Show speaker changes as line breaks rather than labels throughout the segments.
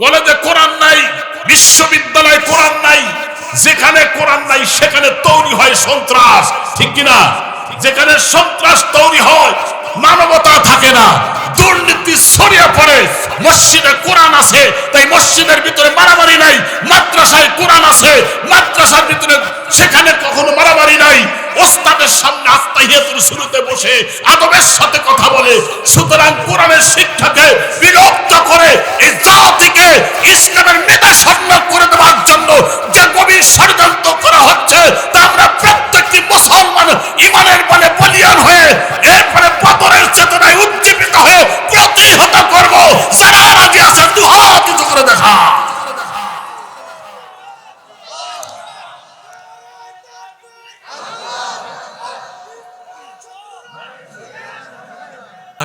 কলেজে কোরআন নাই, বিশ্ববিদ্যালয়ে কোরআন নাই, যেখানে কোরআন নাই সেখানে তৈরি হয় সন্ত্রাস, ঠিক কিনা? যেখানে সন্ত্রাস তৈরি হয় মানবতা থাকে না। দুর্নীতি ছড়িয়ে পড়ে। মসজিদে কোরআন আছে, তাই মসজিদের ভিতরে মারামারি নাই। মাদ্রাসায় কোরআন আছে, মাদ্রাসার ভিতরে সেখানে কখনো মারামারি নাই। ওস্তাদের সামনে আত্মাহিয়াতুর শুরুতে বসে আদবের সাথে কথা বলে। সুতরাং কোরআনের শিক্ষাকে বিরক্ত করে এই জাতিকে ইসলামের মেধা স্বর্ণ করে দেওয়ার জন্য যে গভীর ষড়যন্ত্র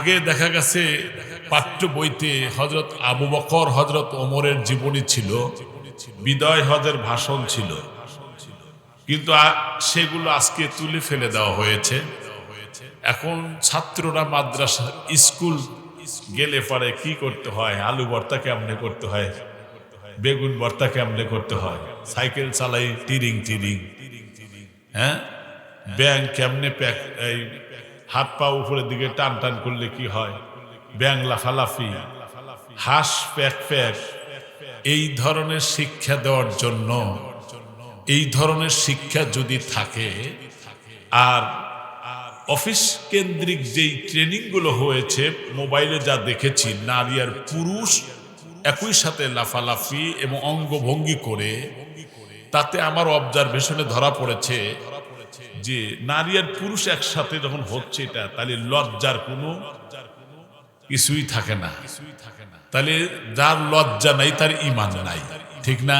আগে দেখা গেছে পাঠ্য বইতে হজরত আবু বকর হজরত ওমরের জীবনী ছিল, বিদয় হজের ভাষণ ছিল। কিন্তু সেগুলো আজকে তুলে ফেলে দেওয়া হয়েছে। এখন ছাত্ররা মাদ্রাসা, স্কুল গেলে পরে কি করতে হয়? আলু ভর্তা কেমনে করতে হয়? বেগুন ভর্তা কেমনে করতে হয়? সাইকেল চালাই, টিরিং টিরিং। হ্যাঁ? ব্যাং কেমনে প্যাক হাত পা উপরের দিকে টান টান করলে কি হয়? ব্যাং লাফালাফি হাস প্যাক প্যাক এই ধরনের শিক্ষা দেওয়ার জন্য, এই ধরনের শিক্ষা যদি থাকে, আর অফিস কেন্দ্রিক যেই ট্রেনিংগুলো হয়েছে, মোবাইলে যা দেখেছি, নারী আর পুরুষ একই সাথে লাফালাফি এবং অঙ্গভঙ্গি করে, তাতে আমার অবজারভেশনে ধরা পড়েছে যে নারী আর পুরুষ একসাথে যখন হচ্ছে এটা, তাহলে লজ্জার কোনো কিছুই থাকে না। তাহলে যার লজ্জা নাই, তার ইমান নাই। ঠিক না?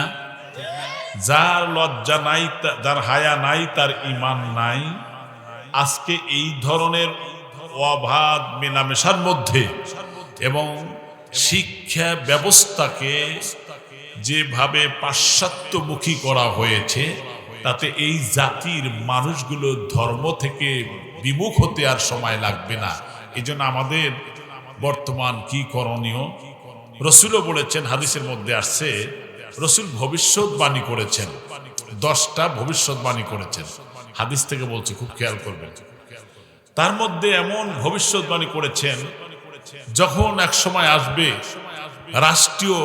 যার লজ্জা নাই যার হায়া নাই, তার ইমান নাই। আজকে এই ধরনের অবাধ মেলামেশার মধ্যে এবং শিক্ষা ব্যবস্থাকে যেভাবে পাশ্চাত্যমুখী করা হয়েছে তাতে এই জাতির মানুষগুলো ধর্ম থেকে বিমুখ হতে আর সময় লাগবে না। এই আমাদের বর্তমান কি করণীয়? রসুলও বলেছেন, হাদিসের মধ্যে আসছে, রসুল ভবিষ্যৎবাণী করেছেন। দশটা ভবিষ্যৎবাণী করেছেন। হাদিস থেকে বলছে, খুব খেয়াল করবেন। তার মধ্যে এমন ভবিষ্যৎবাণী করেছেন, যখন এক সময় আসবে রাষ্ট্রীয়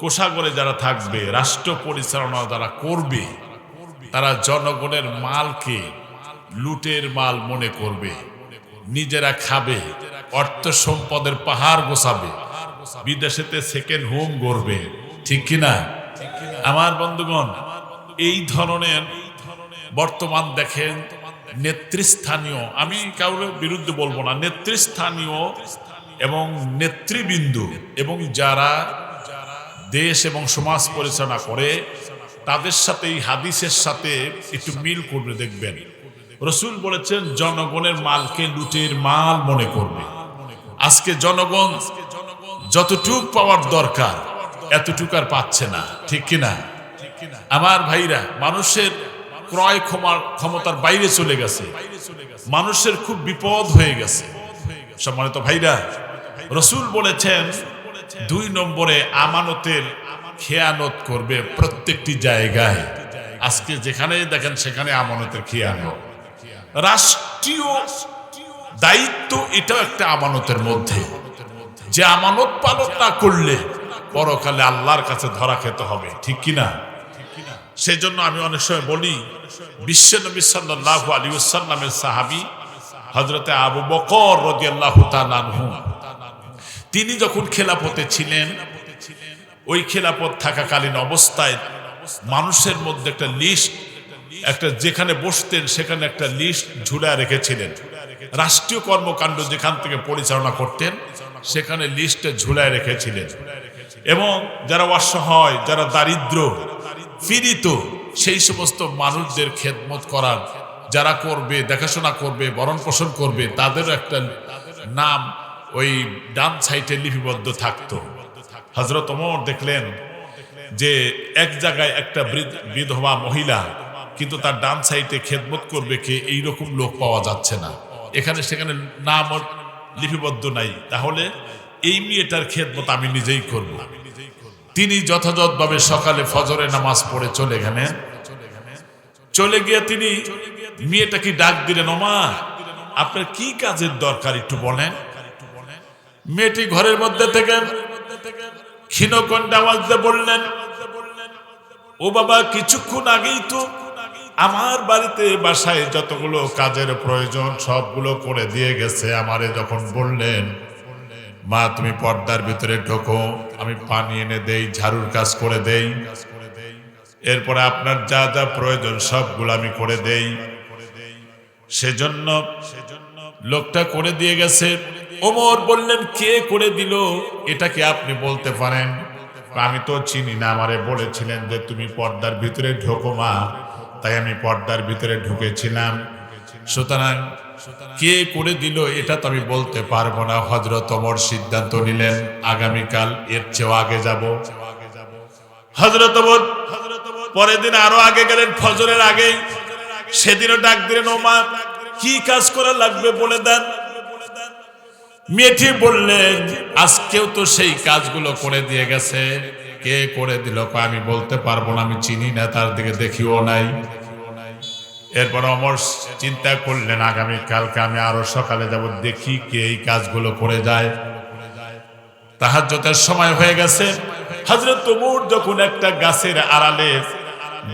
কোষাগরে যারা থাকবে রাষ্ট্র পরিচালনা যারা করবে তারা জনগণের মালকে লুটের মাল মনে করবে, নিজেরা খাবে, অর্থ সম্পদের পাহাড় গোছাবে, বিদেশেতে সেকেন্ড হোম গড়বে। ঠিক কিনা আমার বন্ধুগণ, এই ধরনের বর্তমান দেখেন নেতৃস্থানীয়, আমি কারোর বিরুদ্ধে বলব না, নেতৃস্থানীয় এবং নেতৃবৃন্দু এবং যারা দেশ এবং সমাজ পরিচালনা করে তাদের সাথে, এই হাদিসের সাথে একটু মিল করবে, দেখবেন। রসুল বলেছেন, জনগণের মালকে লুটের মাল মনে করবে। আজকে জনগণ যতটুক পাওয়ার দরকার, এতটুকু আর পাচ্ছে না, ঠিক কিনা? আমার ভাইরা, মানুষের ক্রয় ক্ষমতার বাইরে চলে গেছে। মানুষের খুব বিপদ হয়ে গেছে। সম্মানিত ভাইরা, রসুল বলেছেন, দুই নম্বরে আমানতের খেয়ানত করবে প্রত্যেকটি জায়গায়। আজকে যেখানে দেখেন, সেখানে আমানতের খেয়ানত। রাষ্ট্রীয় দায়িত্ব এটাও একটা আমানতের মধ্যে। যে আমানত পালন না করলে পরকালে আল্লাহর কাছে ধরা খেতে হবে, ঠিক কিনা সেই জন্য আমি অনেক সময় বলি, বিশ্ব নবী সাল্লাহ আলী সাল্লামের সাহাবি হজরতে আবু বকর রদিয়াল্লাহ তালানহু তিনি যখন খেলাপথে ছিলেন ওই খেলাপথ থাকাকালীন অবস্থায় মানুষের মধ্যে একটা লিস্ট, একটা যেখানে বসতেন সেখানে একটা লিস্ট ঝুলা রেখেছিলেন। রাষ্ট্রীয় কর্মকাণ্ড যেখান থেকে পরিচালনা করতেন, সেখানে লিস্টে ঝুলায় রেখেছিলেন। এবং যারা অসহায়, যারা দারিদ্র, পীড়িত, সেই সমস্ত মানুষদের খেদমত করার, যারা করবে, দেখাশোনা করবে বরণ পোষণ করবে, তাদেরও একটা নাম ওই ডান সাইটে লিপিবদ্ধ থাকতো। হজরত ওমর দেখলেন যে এক জায়গায় একটা বিধবা মহিলা কিন্তু তার ডান সাইডে খেদমত করবে কে, এইরকম লোক পাওয়া যাচ্ছে না। এখানে সেখানে নাম লিপিবদ্ধ নাই। তাহলে এই মেয়েটার খেদমত আমি নিজেই করব। তিনি যথাযথভাবে সকালে ফজরে নামাজ পড়ে চলে গেলেন। চলে গিয়ে তিনি মেয়েটাকে ডাক দিলেন ওমা আপনার কি কাজের দরকার একটু বলেন? মেয়েটি ঘরের মধ্যে থেকে ক্ষীণকণ্ঠে আওয়াজ বললেন, ও বাবা, কিছুক্ষণ আগেই তো আমার বাড়িতে বাসায় যতগুলো কাজের প্রয়োজন সবগুলো করে দিয়ে গেছে। আমারে যখন বললেন, মা, তুমি পর্দার ভিতরে ঢোকো, আমি পানি এনে দেই, ঝাড়ুর কাজ করে দেই, এরপরে আপনার যা যা প্রয়োজন সবগুলো আমি করে দেই। সেজন্য লোকটা করে দিয়ে গেছে ওমর বললেন, কে করে দিল? এটাকে আপনি বলতে পারেন? আমি তো চিনি না, আমারে বলেছিলেন যে তুমি পর্দার ভিতরে ঢোকো মা, তাই আমি পর্দার ভিতরে ঢুকেছিলাম। সুতরাং কে করে দিল এটা তো আমি বলতে পারব না। হজরত ওমর সিদ্ধান্ত নিলেন, আগামীকাল এর চেয়েও আগে যাব। হজরত পরের দিন আরও আগে গেলেন, ফজরের আগেই। সেদিনও ডাক দিলেন, ওমা, কি কাজ করা লাগবে বলে দেন? মেয়েটি বললেন আজকেও তো সেই কাজগুলো করে দিয়ে গেছে। কে করে দিল? আমি বলতে পারব না, আমি চিনি না, তার দিকে দেখিও নাই। এরপর অমর চিন্তা করলেন, আগামী কালকে আমি আরও সকালে যাব, দেখি কে এই কাজগুলো করে যায়। তাহাজ্জতের সময় হয়ে গেছে। হজরত তমুর যখন একটা গাছের আড়ালে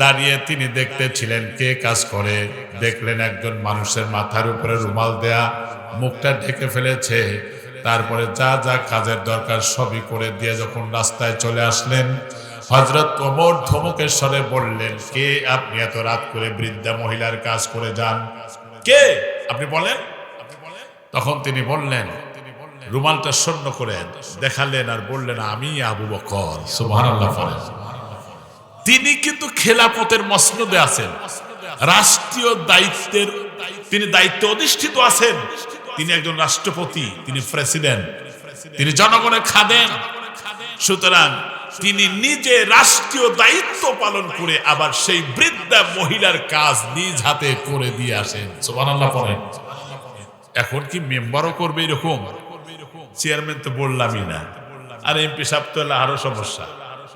দাঁড়িয়ে তিনি দেখতে ছিলেন কে কাজ করে, দেখলেন একজন মানুষের মাথার উপরে রুমাল দেয়া। মুখটা ঢেকে ফেলেছে। তারপরে যা যা কাজের দরকার সবই করে দিয়ে যখন রাস্তায় চলে আসলেন হজরত ওমর ধমকের স্বরে বললেন, কে আপনি এত রাত করে বৃদ্ধা মহিলার কাজ করে যান? কে? আপনি বলেন। তখন তিনি বললেন, রুমালটা শূন্য করে দেখালেন আর বললেন, আমি আবু বকর। সুবহানাল্লাহ তিনি কিন্তু খেলাপথের মসনদে আছেন। রাষ্ট্রীয় দায়িত্বের তিনি দায়িত্ব অধিষ্ঠিত আছেন। তিনি একজন রাষ্ট্রপতি, তিনি প্রেসিডেন্ট তিনি জনগণের খাদেন সুতরাং তিনি নিজে রাষ্ট্রীয় দায়িত্ব পালন করে আবার সেই বৃদ্ধা মহিলার কাজ নিজ হাতে করে দিয়ে আসেন। সুবহানাল্লাহ পড়েন। এখন কি মেম্বারও করবে এরকম? চেয়ারম্যান তো বললামই না। আর এমপি সাহেব তো আরও সমস্যা,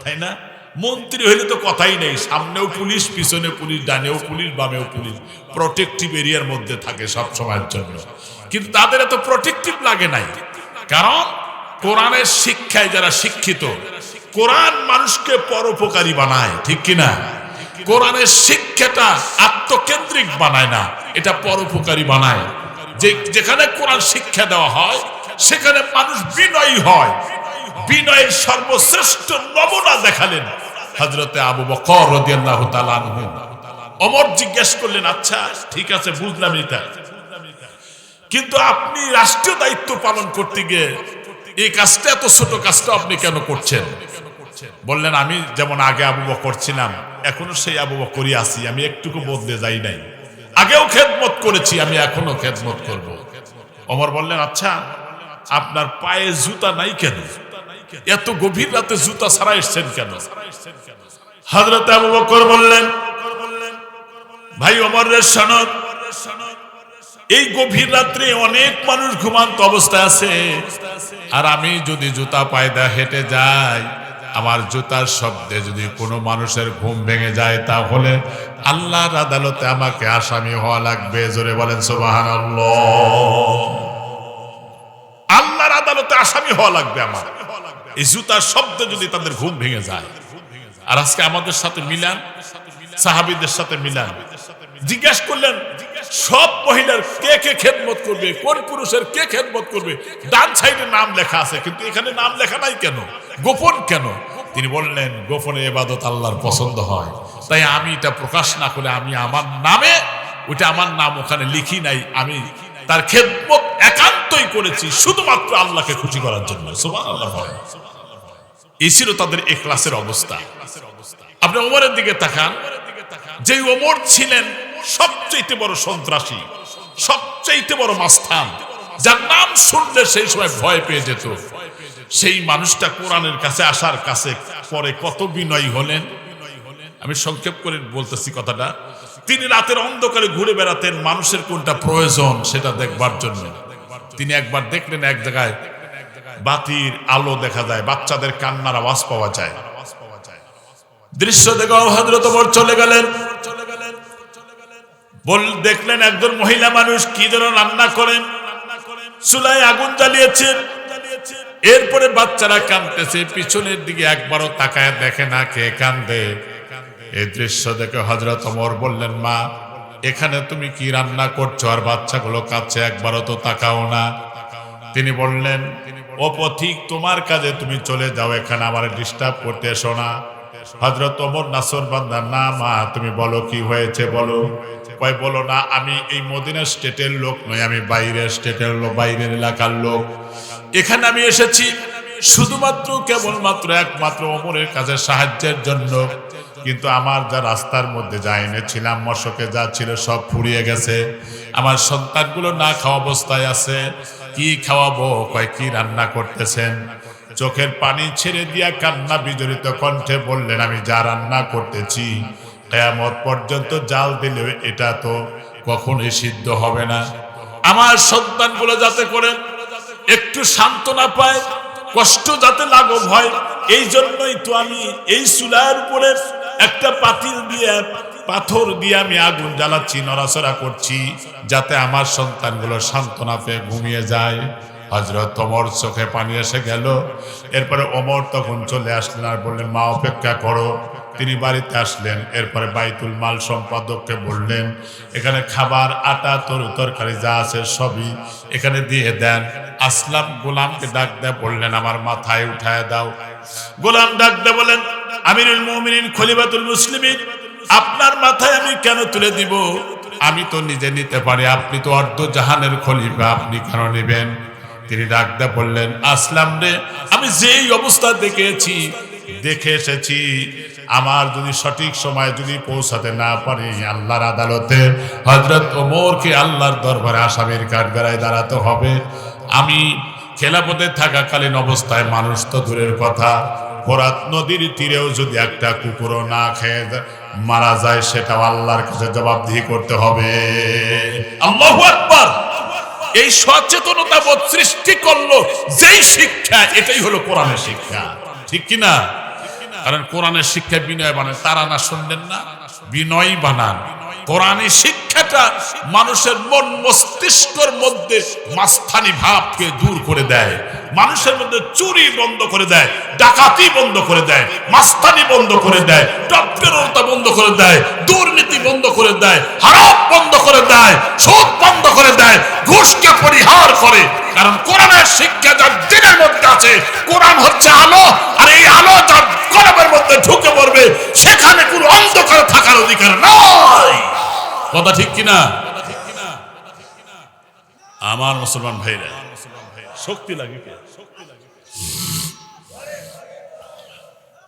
তাই না? মন্ত্রী হইলে তো কথাই নেই। সামনেও পুলিশ, পিছনে পুলিশ, ডানেও পুলিশ, বামেও পুলিশ। প্রোটেক্টিভ এরিয়ার মধ্যে থাকে সব সময়ের জন্য। কিন্তু তাদের এত প্রোটেক্টিভ লাগে নাই। কারণ কোরআনের শিক্ষায় যারা শিক্ষিত, কোরআন মানুষকে পরোপকারী বানায়, ঠিক কিনা কোরআনের শিক্ষাটা আত্মকেন্দ্রিক বানায় না, এটা পরোপকারী বানায়। যে যেখানে কোরআন শিক্ষা দেওয়া হয়, সেখানে মানুষ বিনয়ী হয়। বিনয়ের সর্বশ্রেষ্ঠ নমুনা দেখালেন হজরতে আবু বকর অমর জিজ্ঞেস করলেন আচ্ছা ঠিক আছে বুঝলাম এটা কিন্তু আপনি রাষ্ট্রীয় দায়িত্ব পালন করতে গিয়ে এই কাজটা, এত ছোট কাজটা আপনি কেন করছেন? বললেন, আমি যেমন আগে আবু বকর ছিলাম, এখনও সেই আবু বকরই আছি, আমি একটুকু বদলে যাই নাই। আগেও খেদমত করেছি, আমি এখনও খেদমত করব। অমর বললেন আচ্ছা আপনার পায়ে জুতা নাই কেন? এত গভীর রাতে জুতা ছাড়া এসছেন কেন? হজরত আবু বকর বললেন, ভাই অমরের সনদ, এই গভীর রাত্রে অনেক মানুষ ঘুমান্ত অবস্থায় আছে। আর আমি যদি জুতা পায়দা হেঁটে যাই, আমার জুতার শব্দে যদি কোনো মানুষের ঘুম ভেঙে যায়, তাহলে আল্লাহর আদালতে আমাকে আসামি হওয়া লাগবে। জোরে বলেন সোবাহান আল্লাহর আদালতে আসামি হওয়া লাগবে আমার। এই জুতার শব্দ যদি তাদের ঘুম ভেঙে যায়। আর আজকে আমাদের সাথে মিলান, সাহাবিদের সাথে মিলান। জিজ্ঞেস করলেন, সব মহিলার কে কে খেদমত করবে, কোন পুরুষের কে খেদমত করবে? ডান সাইডে নাম লেখা আছে, কিন্তু এখানে নাম লেখা নাই কেন? গোপন কেন? তিনি বললেন, গোপনে এবাদত আল্লাহর পছন্দ হয়। তাই আমি এটা প্রকাশ না করে আমি আমার নামে ওটা আমার নাম ওখানে লিখি নাই, আমি তার খেদমত একান্তই করেছি শুধুমাত্র আল্লাহকে খুশি করার জন্য। এই ছিল তাদের এ ক্লাসের অবস্থা। আপনি ওমরের দিকে তাকান। যে ওমর ছিলেন সবচেয়ে বড় সন্ত্রাসী সবচেয়ে বড় মাস্থান যার নাম শুনলে সেই সময় ভয় পেয়ে যেত। সেই মানুষটা কোরআনের কাছে আসার কাছে পরে কত বিনয়ী হলেন। আমি সংক্ষেপ করে বলতেছি কথাটা। তিনি রাতের অন্ধকারে ঘুরে বেড়াতেন, মানুষের কোনটা প্রয়োজন সেটা দেখবার জন্য। তিনি একবার দেখলেন এক জায়গায় বাতির আলো দেখা যায়, বাচ্চাদের কান্নার আওয়াজ পাওয়া যায়। দৃশ্য দেখে হজরত ওমর চলে গেলেন। বল দেখলেন একজন মহিলা মানুষ কি যেন রান্না করেন, চুলায় আগুন জ্বালিয়েছেন এরপরে বাচ্চারা কাঁদতেছে, পিছনের দিকে একবারও তাকায় দেখে না কে কান্দে। এই দৃশ্য দেখে হজরত ওমর বললেন, মা এখানে তুমি কি রান্না করছ? আর বাচ্চাগুলো কাছে একবারও তো তাকাও না। তিনি বললেন, ও পথিক, তোমার কাজে তুমি চলে যাও, এখানে আমার ডিস্টার্ব করতে এসো না। হজরত ওমর নাসর বান্দা, না মা, তুমি বলো কি হয়েছে, বলো। কয়, বলো না, আমি এই মদিনা স্টেটের লোক নই, আমি বাইরের স্টেটের লোক, বাইরের এলাকার লোক। এখানে আমি এসেছি শুধুমাত্র, কেবলমাত্র একমাত্র ওমরের কাছে সাহায্যের জন্য। কিন্তু আমার যা রাস্তার মধ্যে যা এনেছিলাম, মশকে যা ছিল সব ফুরিয়ে গেছে। আমার সন্তানগুলো না খাওয়া অবস্থায় আছে। কি খাওয়াবো? কয়, কি রান্না করতেছেন? চোখের পানি ছেড়ে দিয়া কান্না বিজড়িত কণ্ঠে বললেন, আমি যা রান্না করতেছি, কেয়ামত পর্যন্ত জাল দিলেও এটা তো কখনোই সিদ্ধ হবে না। আমার সন্তানগুলো যাতে করে একটু সান্ত্বনা পায়, কষ্ট যাতে লাঘব হয় এই জন্যই তো আমি এই চুলার উপরে একটা পাতিল দিয়ে, পাথর দিয়ে আমি আগুন জ্বালাচ্ছি, নড়াচড়া করছি, যাতে আমার সন্তানগুলো সান্ত্বনা পেয়ে ঘুমিয়ে যায়। হজরত ওমর চোখে পানি এসে গেল। এরপরে অমর তখন চলে আসলেন আর বললেন, মা, অপেক্ষা করো। তিনি বাড়িতে আসলেন। এরপরে বাইতুল মাল সম্পাদককে বললেন, এখানে খাবার, আটা, তরু তরকারি যা আছে সবই এখানে দিয়ে দেন। আসলাম, গোলামকে ডাক দেয় বললেন, আমার মাথায় উঠায় দাও। গোলাম ডাক দেয় বলেন আমিরুল মুমিনিন খলিফাতুল মুসলিমিন, আপনার মাথায় আমি কেন তুলে দিব? আমি তো নিজে নিতে পারি, আপনি তো অর্ধ জাহানের খলিফা, আপনি কেন নেবেন? তিনি ডাকতে বললেন, আসলাম রে, আমি যেই অবস্থা দেখেছি, দেখে এসেছি, আমার যদি সঠিক সময় যদি পৌঁছাতে না পারি আল্লাহর আদালতে হজরত ওমরকে আল্লাহর দরবারে আসামির কাঠগড়ায় দাঁড়াতে হবে। আমি খেলাপথে থাকাকালীন অবস্থায় মানুষ তো দূরের কথা ফোরাত নদীর তীরেও যদি একটা কুকুরও না খেয়ে মারা যায়, সেটাও আল্লাহর কাছে জবাবদিহি করতে হবে। আল্লাহু আকবার! এই সচেতনতা বোধ সৃষ্টি করল যেই শিক্ষা, এটাই হলো কোরআনের শিক্ষা। ঠিক কি না কারণ কোরআনের শিক্ষা বিনয় বানান তারা না শুনলেন না বিনয় বানান। কোরআনী শিক্ষাটা মানুষের মন মস্তিষ্কর মধ্যে মাস্তানি ভাবকে দূর করে দেয়। মানুষের মধ্যে চুরি বন্ধ করে দেয়, ডাকাতি বন্ধ করে দেয়, মাস্তানি বন্ধ করে দেয় টপ্পেরতা বন্ধ করে দেয়, দুর্নীতি বন্ধ করে দেয়, হারাপ বন্ধ করে দেয় সুদ বন্ধ করে দেয়, ঘুষকে পরিহার করে। কারণ কোরআনের শিক্ষা যার দিনের মধ্যে আছে, কোরআন হচ্ছে আলো, আর এই আলো যার কলমের মধ্যে ঢুকে পড়বে, সেখানে কোনো অন্ধকার থাকার অধিকার নয় কথা ঠিক কিনা? আমার মুসলমান ভাইরা শক্তি লাগে?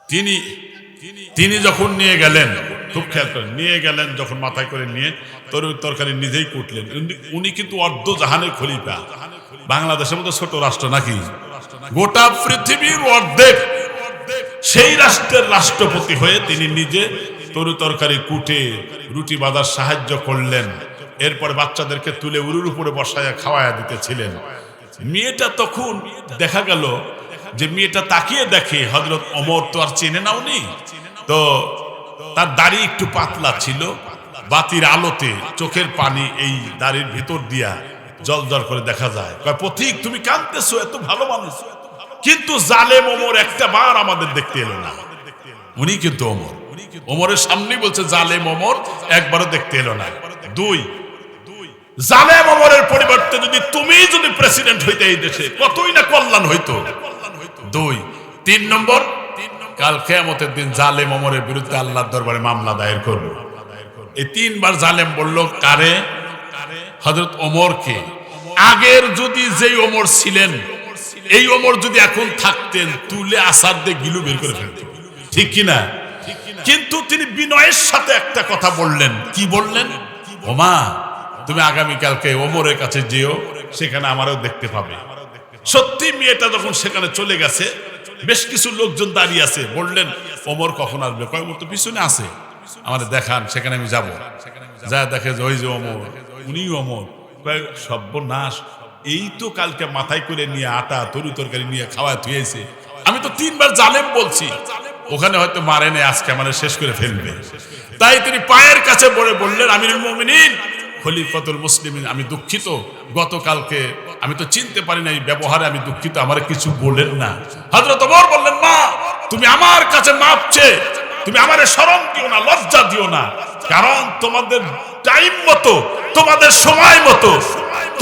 তিনি তিনি যখন নিয়ে গেলেন, খুব খেয়াল করেন, নিয়ে গেলেন যখন মাথায় করে নিয়ে, তরু তরকারি নিজেই কুটলেন। উনি- উনি কিন্তু অর্ধ জাহানের খলিফা। বাংলাদেশের মতো ছোট রাষ্ট্র নাকি? গোটা পৃথিবীর অর্ধেক। সেই রাষ্ট্রের রাষ্ট্রপতি হয়ে তিনি নিজে তরু তরকারি কুটে, রুটি বাঁধার সাহায্য করলেন। এরপর বাচ্চাদেরকে তুলে উরুর উপরে বসায়া খাওয়ায়া দিতেছিলেন। মেয়েটা তখন দেখা গেল যে মেয়েটা তাকিয়ে দেখে হজরত অমর তো আর চেনে না। উনি তো তার দাড়ি একটু পাতলা ছিল, বাতির আলোতে চোখের পানি এই দাড়ির ভিতর দিয়া জল জল করে দেখা যায়। পথিক, তুমি কাঁদতেছো, এত ভালো মানুষ। কিন্তু জালেম ওমর একটা বার আমাদের দেখতে এলো না। উনি কিন্তু ওমর। ওমরের সামনেই বলছে, জালেম ওমর একবারও দেখতে এলো না। দুই জালেম ওমরের পরিবর্তে যদি তুমি যদি প্রেসিডেন্ট হইতে এই দেশে, কতই না কল্যাণ হইতো? দুই, তিন নম্বর, কাল কেয়ামতের দিন জালেম ওমরের বিরুদ্ধে আল্লাহর দরবারে মামলা দায়ের করব। এই তিনবার জালেম বলল, কারে? হজরত ওমরকে, আগের যদি যেই ওমর ছিলেন, এই ওমর যদি এখন থাকতেন, তুলে আসার দিয়ে গিলু বের করে ফেলতেন ঠিক কিনা কিন্তু তিনি বিনয়ের সাথে একটা কথা বললেন। কি বললেন? ওমা তুমি আগামীকালকে ওমরের কাছে যেও, সেখানে আমারও দেখতে পাবে। সত্যি মেয়েটা যখন সেখানে চলে গেছে, বেশ কিছু লোকজন দাঁড়িয়ে আছে, বললেন, ওমর কখন আসবে? কয় তো পিছনে আছে। আমাদের দেখান, সেখানে আমি যাব। যা দেখে যে, ওই যে অমর উনি অমর সর্বনাশ, এই তো কালকে মাথায় করে নিয়ে আটা, তরু তরকারি নিয়ে খাওয়া ধুয়েছে। আমি তো তিনবার জালেম বলছি। ওখানে হয়তো মারে নেই আজকে আমার শেষ করে ফেলবে। তাই তিনি পায়ের কাছে পড়ে বললেন, আমিরুল মুমিনিন খলিফাতুল মুসলিম আমি দুঃখিত। গতকালকে আমি তো চিনতে পারি না এই ব্যবহারে আমি দুঃখিত, আমার কিছু বললেন না। হজরত ওমর বললেন, মা, তুমি আমার কাছে মাপ তুমি আমার শরম দিও না, লজ্জা দিও না। কারণ তোমাদের টাইম মতো, তোমাদের সময় মতো,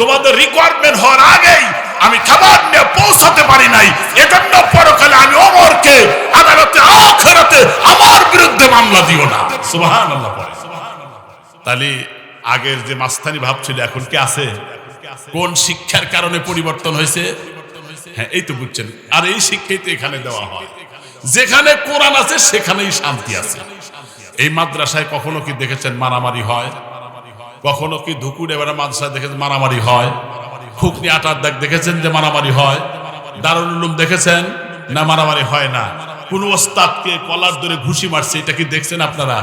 তোমাদের রিকোয়ারমেন্ট হওয়ার আগেই আমি খাবার নিয়ে পৌঁছাতে পারি নাই। এজন্য পরকালে আমি অমরকে আদালতে, আখেরাতে আমার বিরুদ্ধে মামলা দিও না। সুবহানাল্লাহ তাহলে আগের যে মাস্তানি ভাব ছিল, এখন কি আছে? কোন শিক্ষার কারণে পরিবর্তন হয়েছে? হ্যাঁ এই তো বুঝছেন। আর এই শিক্ষাই তো এখানে দেওয়া হয়। যেখানে কোরআন আছে, সেখানেই শান্তি আছে। এই মাদ্রাসায় কখনো কি দেখেছেন মারামারি হয়? কখনো কি ধুকুর এবারে মাদ্রাসায় দেখেছেন মারামারি হয়? খুকনি আটার দেখেছেন যে মারামারি হয়? দারুল উলুম দেখেছেন? না, মারামারি হয় না। কোন ওস্তাদকে কলার ধরে ঘুষি মারছে, এটা কি দেখছেন আপনারা?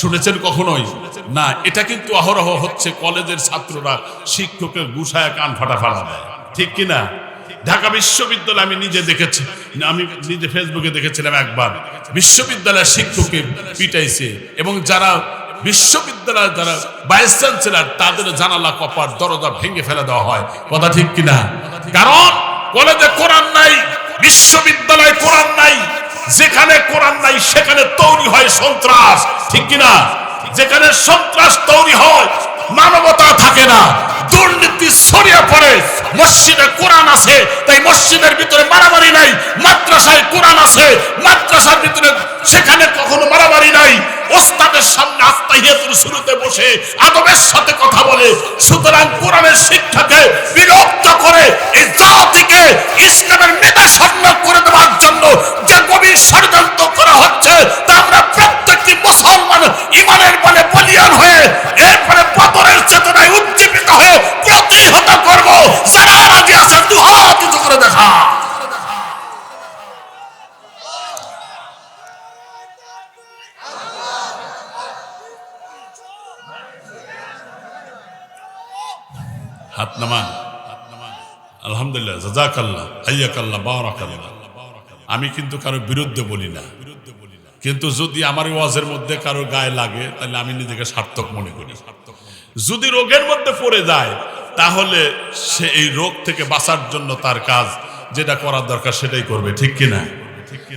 শুনেছেন কখনোই? না, এটা কিন্তু অহরহ হচ্ছে কলেজের ছাত্ররা শিক্ষকের গুছায় কান ফাটা ফাটা দেয়। ঠিক কি না ঢাকা বিশ্ববিদ্যালয় আমি নিজে দেখেছি, আমি নিজে ফেসবুকে দেখেছিলাম একবার। বিশ্ববিদ্যালয়ের শিক্ষককে পিটাইছে এবং যারা বিশ্ববিদ্যালয়ের যারা ভাইস চ্যান্সেলার তাদের জানালা কপার দরজা ভেঙে ফেলে দেওয়া হয়। কথা ঠিক কিনা? কারণ কলেজে কোরআন নাই, বিশ্ববিদ্যালয়ে কোরআন নাই। যেখানে কোরআন নাই, সেখানে তৈরি হয় সন্ত্রাস। ঠিক কিনা? যেখানে সন্ত্রাস তৈরি হয়, মানবতা থাকে না। দুর্নীতি ছড়িয়ে পড়ে, মসজিদে কোরআন আছে, তাই মসজিদের ভিতরে মারামারি নাই। মাদ্রাসায় কোরআন আছে, মাদ্রাসার ভিতরে সেখানে কখনো মারামারি নাই। ওস্তাদের সামনে আস্তাহিয়াতুর শুরুতে বসে আদবের সাথে কথা বলে। সুতরাং কোরআনের শিক্ষাকে বিরক্ত করে এই জাতিকে ইসলামের নেতা সামনে করে দেওয়ার জন্য যে গভীর ষড়যন্ত্র করা হচ্ছে, তা আমরা প্রত্যেকটি মুসলমান ইমানের বলে বলিয়ান হয়ে, এরপরে বদরের চেতনায় উজ্জীবিত হয়ে প্রতিহত করব। যারা রাজি আছে দুহাত উঁচু করে হাত নামান আলহামদুলিল্লাহ, জাজাকাল্লাহ আমি কিন্তু কারও বিরুদ্ধে বলি না। কিন্তু যদি আমার ওয়াজের মধ্যে কারও গায়ে লাগে, তাহলে আমি নিজেকে সার্থক মনে করি। যদি রোগের মধ্যে পড়ে যায়, তাহলে সে এই রোগ থেকে বাঁচার জন্য তার কাজ যেটা করার দরকার সেটাই করবে, ঠিক কিনা?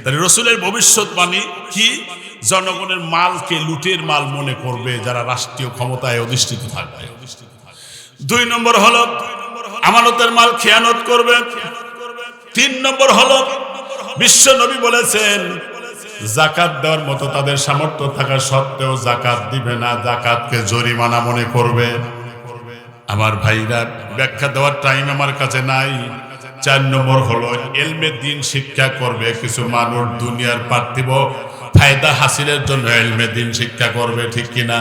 তাহলে রসুলের ভবিষ্যৎবাণী কি? জনগণের মালকে লুটের মাল মনে করবে যারা রাষ্ট্রীয় ক্ষমতায় অধিষ্ঠিত থাকবে। দুই নম্বর হলো আমানতের মাল খেয়ানত করবে তিন নম্বর হলো বিশ্ব নবী বলেছেন, জাকাত দেওয়ার মতো তাদের সামর্থ্য থাকা সত্ত্বেও জাকাত দিবে না, জাকাতকে জরিমানা মনে করবে। আমার ভাইরা, ব্যাখ্যা দেওয়ার টাইম আমার কাছে নাই। চার নম্বর হলো, এলমে দিন শিক্ষা করবে, কিছু মানুষ দুনিয়ার পার্থিব, ফায়দা হাসিলের জন্য এলমে দিন শিক্ষা করবে, ঠিক কিনা?